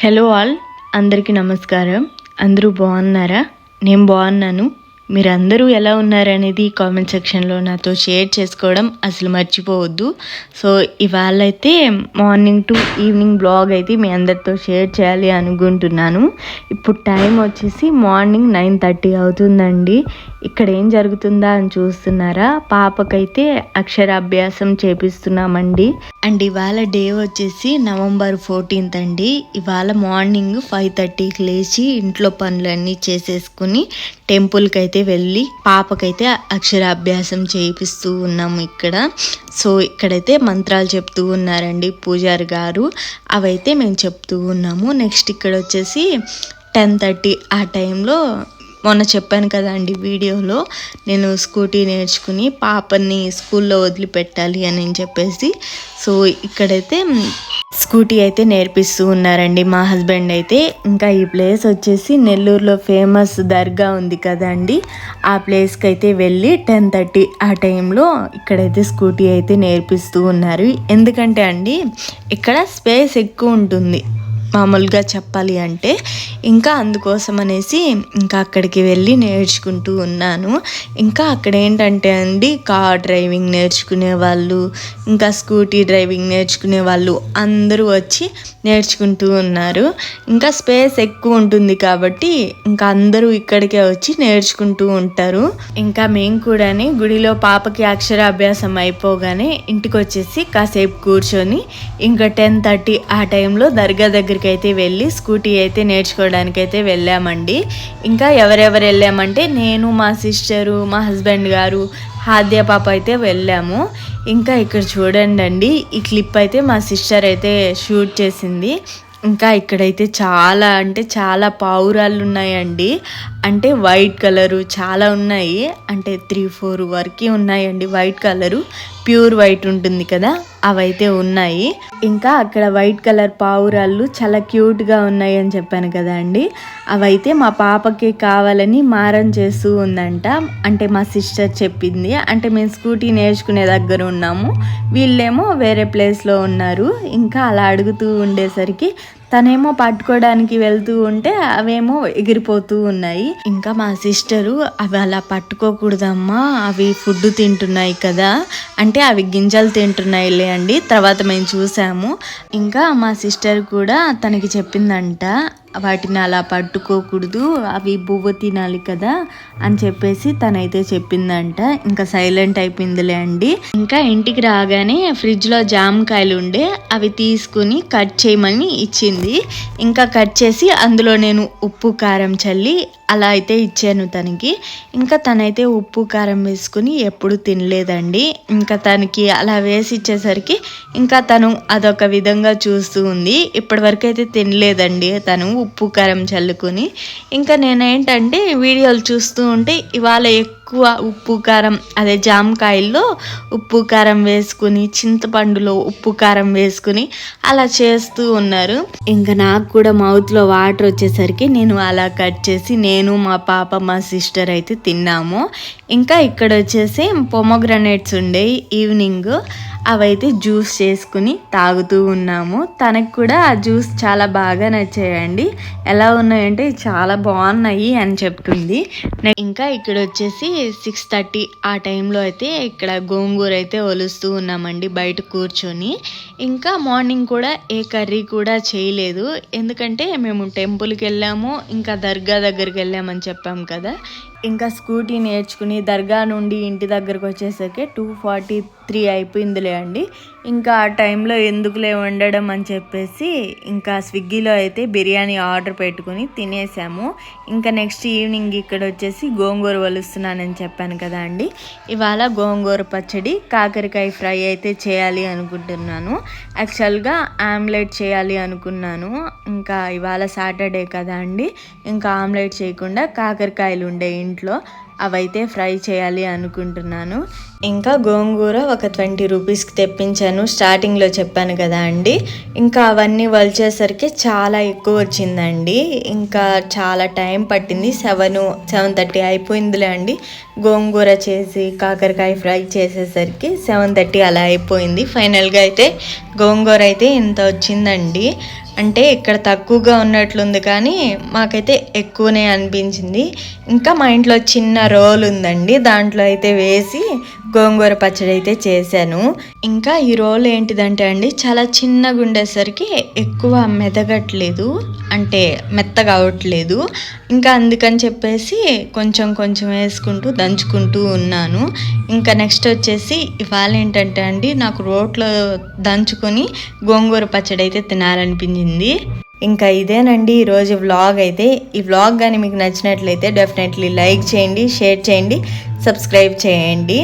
Hello all అందరికీ నమస్కారం. అందరూ బాగున్నారా? నేను బాగున్నాను. మీరు అందరూ ఎలా ఉన్నారనేది కామెంట్ సెక్షన్లో నాతో షేర్ చేసుకోవడం అసలు మర్చిపోవద్దు. సో ఇవాళ అయితే మార్నింగ్ టు ఈవినింగ్ బ్లాగ్ అయితే మీ అందరితో షేర్ చేయాలి అనుకుంటున్నాను. ఇప్పుడు టైం వచ్చేసి మార్నింగ్ నైన్ థర్టీ అవుతుందండి. ఇక్కడ ఏం జరుగుతుందా అని చూస్తున్నారా? పాపకైతే అక్షరాభ్యాసం చేపిస్తున్నామండి. అండ్ ఇవాళ డే వచ్చేసి నవంబర్ ఫోర్టీన్త్ అండి. ఇవాళ మార్నింగ్ ఫైవ్ థర్టీకి లేచి ఇంట్లో పనులన్నీ చేసేసుకుని టెంపుల్కి అయితే వెళ్ళి పాపకైతే అక్షరాభ్యాసం చేయిస్తూ ఉన్నాము ఇక్కడ. సో ఇక్కడైతే మంత్రాలు చెప్తూ ఉన్నారండి పూజారి గారు. అవైతే మేము చెప్తూ ఉన్నాము. నెక్స్ట్ ఇక్కడ వచ్చేసి టెన్ థర్టీ ఆ టైంలో మొన్న చెప్పాను కదండి వీడియోలో నేను స్కూటీ నేర్చుకుని పాపని స్కూల్లో వదిలిపెట్టాలి అని చెప్పేసి. సో ఇక్కడైతే స్కూటీ అయితే నేర్పిస్తూ ఉన్నారండి మా హస్బెండ్ అయితే. ఇంకా ఈ ప్లేస్ వచ్చేసి నెల్లూరులో ఫేమస్ దర్గా ఉంది కదండి ఆ ప్లేస్కి అయితే వెళ్ళి టెన్ థర్టీ ఆ టైంలో ఇక్కడైతే స్కూటీ అయితే నేర్పిస్తూ ఉన్నారు. ఎందుకంటే అండి ఇక్కడ స్పేస్ ఎక్కువ ఉంటుంది. మామూలుగా చెప్పాలి అంటే ఇంకా అందుకోసం అనేసి ఇంకా అక్కడికి వెళ్ళి నేర్చుకుంటూ ఉన్నాను. ఇంకా అక్కడ ఏంటంటే అండి కార్ డ్రైవింగ్ నేర్చుకునే వాళ్ళు ఇంకా స్కూటీ డ్రైవింగ్ నేర్చుకునే వాళ్ళు అందరూ వచ్చి నేర్చుకుంటూ ఉన్నారు. ఇంకా స్పేస్ ఎక్కువ ఉంటుంది కాబట్టి ఇంకా అందరూ ఇక్కడికే వచ్చి నేర్చుకుంటూ ఉంటారు. ఇంకా మేము కూడానే గుడిలో పాపకి అక్షరాభ్యాసం అయిపోగానే ఇంటికి వచ్చేసి కాసేపు కూర్చొని ఇంకా టెన్ థర్టీ ఆ టైంలో దర్గా దగ్గర దగ్గరికి అయితే వెళ్ళి స్కూటీ అయితే నేర్చుకోవడానికి అయితే వెళ్ళామండి. ఇంకా ఎవరెవరు వెళ్ళామంటే నేను మా సిస్టరు మా హస్బెండ్ గారు హాద్య పాప అయితే వెళ్ళాము. ఇంకా ఇక్కడ చూడండి అండి ఈ క్లిప్ అయితే మా సిస్టర్ అయితే షూట్ చేసింది. ఇంకా ఇక్కడైతే చాలా అంటే చాలా పావురాళ్ళు ఉన్నాయండి. అంటే వైట్ కలరు చాలా ఉన్నాయి. అంటే త్రీ ఫోర్ వరకు ఉన్నాయండి వైట్ కలరు. ప్యూర్ వైట్ ఉంటుంది కదా అవైతే ఉన్నాయి. ఇంకా అక్కడ వైట్ కలర్ పావురాళ్ళు చాలా క్యూట్గా ఉన్నాయి అని చెప్పాను కదా అండి. అవైతే మా పాపకి కావాలని మారం చేస్తూ ఉందంట. అంటే మా సిస్టర్ చెప్పింది. అంటే మేము స్కూటీ నేర్చుకునే దగ్గర ఉన్నాము. వీళ్ళేమో వేరే ప్లేస్లో ఉన్నారు. ఇంకా అలా అడుగుతూ ఉండేసరికి తనేమో పట్టుకోవడానికి వెళ్తూ ఉంటే అవేమో ఎగిరిపోతూ ఉన్నాయి. ఇంకా మా సిస్టరు అవి అలా పట్టుకోకూడదమ్మా అవి ఫుడ్ తింటున్నాయి కదా. అంటే అవి గింజలు తింటున్నాయిలే అండి. తర్వాత మేము చూసాము. ఇంకా మా సిస్టర్ కూడా తనకి చెప్పిందంట వాటిని అలా పట్టుకోకూడదు అవి బువ్వ తినాలి కదా అని చెప్పేసి తనైతే చెప్పిందంట. ఇంకా సైలెంట్ అయిపోయిందిలే అండి. ఇంకా ఇంటికి రాగానే ఫ్రిడ్జ్లో జామకాయలు ఉండే అవి తీసుకుని కట్ చేయమని ఇచ్చింది. ఇంకా కట్ చేసి అందులో నేను ఉప్పు కారం చల్లి అలా అయితే ఇచ్చాను తనకి. ఇంకా తనైతే ఉప్పు కారం వేసుకుని ఎప్పుడు తినలేదండి. ఇంకా తనకి అలా వేసి ఇచ్చేసరికి ఇంకా తను అదొక విధంగా చూస్తూ ఉంది. ఇప్పటివరకు అయితే తినలేదండి తను ఉప్పు కారం చల్లుకొని. ఇంకా నేనేంటంటే వీడియోలు చూస్తూ ఉంటే ఇవాళ ఎక్కువ ఎక్కువ ఉప్పు కారం అదే జామకాయల్లో ఉప్పు కారం వేసుకుని చింతపండులో ఉప్పు కారం వేసుకుని అలా చేస్తూ ఉన్నారు. ఇంకా నాకు కూడా మౌత్లో వాటర్ వచ్చేసరికి నేను అలా కట్ చేసి నేను మా పాప మా సిస్టర్ అయితే తిన్నాము. ఇంకా ఇక్కడ వచ్చేసి పొమోగ్రనేట్స్ ఉండే ఈవినింగ్ అవైతే జ్యూస్ చేసుకుని తాగుతూ ఉన్నాము. తనకు కూడా ఆ జ్యూస్ చాలా బాగా నచ్చాయండి. ఎలా ఉన్నాయంటే చాలా బాగున్నాయి అని చెప్తుంది ఇంకా ఇక్కడ వచ్చేసి సిక్స్ థర్టీ ఆ టైంలో అయితే ఇక్కడ గోంగూర అయితే ఒలుస్తూ ఉన్నామండి బయట కూర్చొని. ఇంకా మార్నింగ్ కూడా ఏ కర్రీ కూడా చేయలేదు. ఎందుకంటే మేము టెంపుల్కి వెళ్ళాము ఇంకా దర్గా దగ్గరికి వెళ్ళామని చెప్పాం కదా. ఇంకా స్కూటీ నేర్చుకుని దర్గా నుండి ఇంటి దగ్గరకు వచ్చేసరికి టూ ఫార్టీ త్రీ అయిపోయిందిలే అండి. ఇంకా ఆ టైంలో ఎందుకులే వండడం అని చెప్పేసి ఇంకా స్విగ్గీలో అయితే బిర్యానీ ఆర్డర్ పెట్టుకుని తినేసాము. ఇంకా నెక్స్ట్ ఈవినింగ్ ఇక్కడ వచ్చేసి గోంగూర వలుస్తున్నానని చెప్పాను కదా అండి. ఇవాళ గోంగూర పచ్చడి కాకరకాయ ఫ్రై అయితే చేయాలి అనుకుంటున్నాను. యాక్చువల్గా ఆమ్లెట్ చేయాలి అనుకున్నాను. ఇంకా ఇవాళ సాటర్డే కదా అండి. ఇంకా ఆమ్లెట్ చేయకుండా కాకరకాయలు ఉండే ఇంట్లో అవైతే ఫ్రై చేయాలి అనుకుంటున్నాను. ఇంకా గోంగూర ఒక ట్వంటీ రూపీస్కి తెప్పించాను. స్టార్టింగ్లో చెప్పాను కదా అండి. ఇంకా అవన్నీ వలిచేసరికి చాలా ఎక్కువ వచ్చిందండి. ఇంకా చాలా టైం పట్టింది. సెవెన్ సెవెన్ థర్టీ అయిపోయిందిలే అండి. గోంగూర చేసి కాకరకాయ ఫ్రై చేసేసరికి సెవెన్ థర్టీ అలా అయిపోయింది. ఫైనల్గా అయితే గోంగూర అయితే ఇంత వచ్చిందండి. అంటే ఇక్కడ తక్కువగా ఉన్నట్లుంది కానీ మాకైతే ఎక్కువనే అనిపించింది. ఇంకా మా ఇంట్లో చిన్న రోల్ ఉందండి. దాంట్లో అయితే వేసి గోంగూర పచ్చడి అయితే చేశాను. ఇంకా ఈ రోల్ ఏంటిదంటే అండి చాలా చిన్నగా ఉండేసరికి ఎక్కువ మెదగట్లేదు. అంటే మెత్తగా అవట్లేదు ఇంకా అందుకని చెప్పేసి కొంచెం కొంచెం వేసుకుంటూ దంచుకుంటూ ఉన్నాను. ఇంకా నెక్స్ట్ వచ్చేసి ఇవాళ ఏంటంటే అండి నాకు రోట్లో దంచుకొని గోంగూర పచ్చడి అయితే తినాలనిపించింది. ఇంకా ఇదేనండి ఈరోజు వ్లాగ్ అయితే. ఈ వ్లాగ్ కానీ మీకు నచ్చినట్లయితే డెఫినెట్లీ లైక్ చేయండి షేర్ చేయండి సబ్స్క్రైబ్ చేయండి.